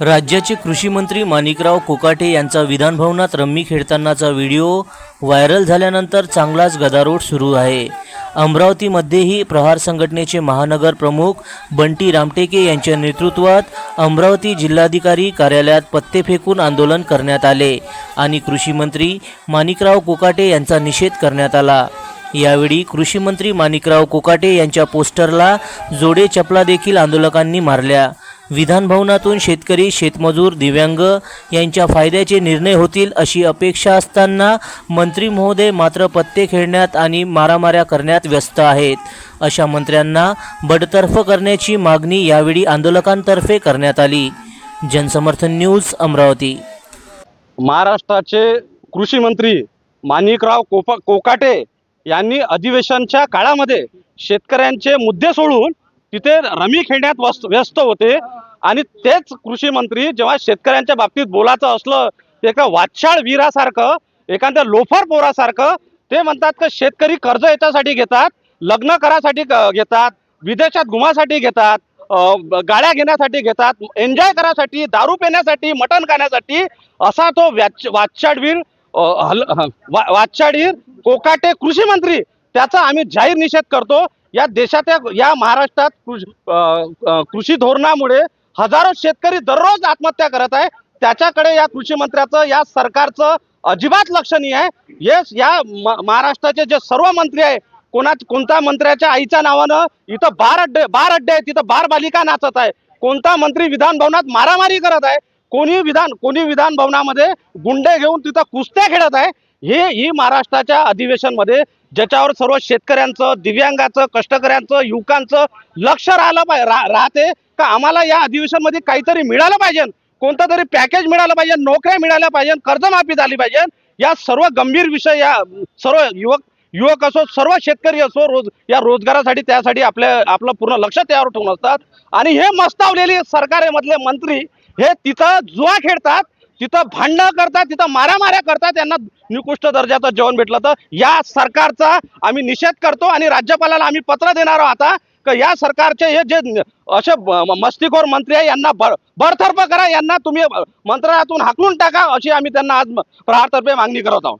राज्याचे कृषी मंत्री माणिकराव कोकाटे यांचा विधानभवनात रम्मी खेळतानाचा व्हिडिओ व्हायरल झाल्यानंतर चांगलाच गदारोळ सुरू आहे. अमरावतीमध्येही प्रहार संघटनेचे महानगर प्रमुख बंटी रामटेके यांच्या नेतृत्वात अमरावती जिल्हाधिकारी कार्यालयात पत्ते फेकून आंदोलन करण्यात आले आणि कृषी मंत्री माणिकराव कोकाटे यांचा निषेध करण्यात आला. यावेळी कृषी मंत्री माणिकराव कोकाटे यांच्या पोस्टरला जोडे चपला देखील आंदोलकांनी मारल्या. विधानभवनातून शेतकरी शेतमजूर दिव्यांग यांच्या फायद्याचे निर्णय होतील अशी अपेक्षा असताना मंत्री महोदय मात्र पत्ते खेळण्यात आणि मारामाऱ्या करण्यात व्यस्त आहेत. अशा मंत्र्यांना बडतर्फ करण्याची मागणी यावेळी आंदोलकांतर्फे करण्यात आली. जनसमर्थन न्यूज अमरावती. महाराष्ट्राचे कृषी मंत्री माणिकराव कोपा कोकाटे यांनी अधिवेशनच्या काळामध्ये शेतकऱ्यांचे मुद्दे सोडून तिथे रमी खेळण्यात वस्त व्यस्त होते. आणि तेच कृषी मंत्री जेव्हा शेतकऱ्यांच्या बाबतीत बोलायचं असलं ते एका वाचाळ वीरासारखं एखाद्या लोफर पोरासारखं ते म्हणतात की शेतकरी कर्ज याच्यासाठी घेतात लग्न करासाठी घेतात विदेशात घुमासाठी घेतात गाड्या घेण्यासाठी घेतात एन्जॉय करासाठी दारू पिण्यासाठी मटण खाण्यासाठी असा तो व्याच वाचाडवीर हल वा- वाचाडवीर कोकाटे कृषी मंत्री त्याचा आम्ही जाहीर निषेध करतो. या देशात या महाराष्ट्रात कृषी धोरणामुळे हजारो शेतकरी दररोज आत्महत्या करत आहे. त्याच्याकडे या कृषी मंत्र्याचं या सरकारचं अजिबात लक्ष नाही आहे. येस या महाराष्ट्राचे जे सर्व मंत्री आहे कोणा कोणत्या मंत्र्याच्या आईच्या नावानं इथं बार अड्डे बार अड्डे आहे तिथं बार बालिका नाचत आहे. कोणता मंत्री विधान भवनात मारामारी करत आहे कोणी विधान कोणी विधान भवनामध्ये गुंडे घेऊन तिथं कुस्त्या खेळत आहे. हे ही महाराष्ट्राच्या अधिवेशनमध्ये ज्याच्यावर सर्व शेतकऱ्यांचं दिव्यांगाचं कष्टकऱ्यांचं युवकांचं लक्ष राहिलं पाहिजे राहते का आम्हाला या अधिवेशनमध्ये काहीतरी मिळालं पाहिजे? कोणतं तरी पॅकेज मिळालं पाहिजे नोकऱ्या मिळाल्या पाहिजे कर्जमाफी झाली पाहिजे या सर्व गंभीर विषय या सर्व युवक युवक असो सर्व शेतकरी असो रोज या रोजगारासाठी त्यासाठी आपल्या आपलं पूर्ण लक्ष त्यावर ठेवून असतात. आणि हे मस्तावलेली सरकारेमधले मंत्री हे तिथं जुआ खेळतात तिथं भांडणं करतात तिथं मारामाऱ्या करतात त्यांना निकृष्ट दर्जाचं जेवण भेटलं तर या सरकारचा आम्ही निषेध करतो आणि राज्यपालाला आम्ही पत्र देणार आहोत आता का या सरकारचे हे जे असे मस्तीखोर मंत्री आहे यांना बर बरतर्फ करा यांना तुम्ही मंत्रालयातून हाकलून टाका अशी आम्ही त्यांना आज प्रहारतर्फे मागणी करत आहोत.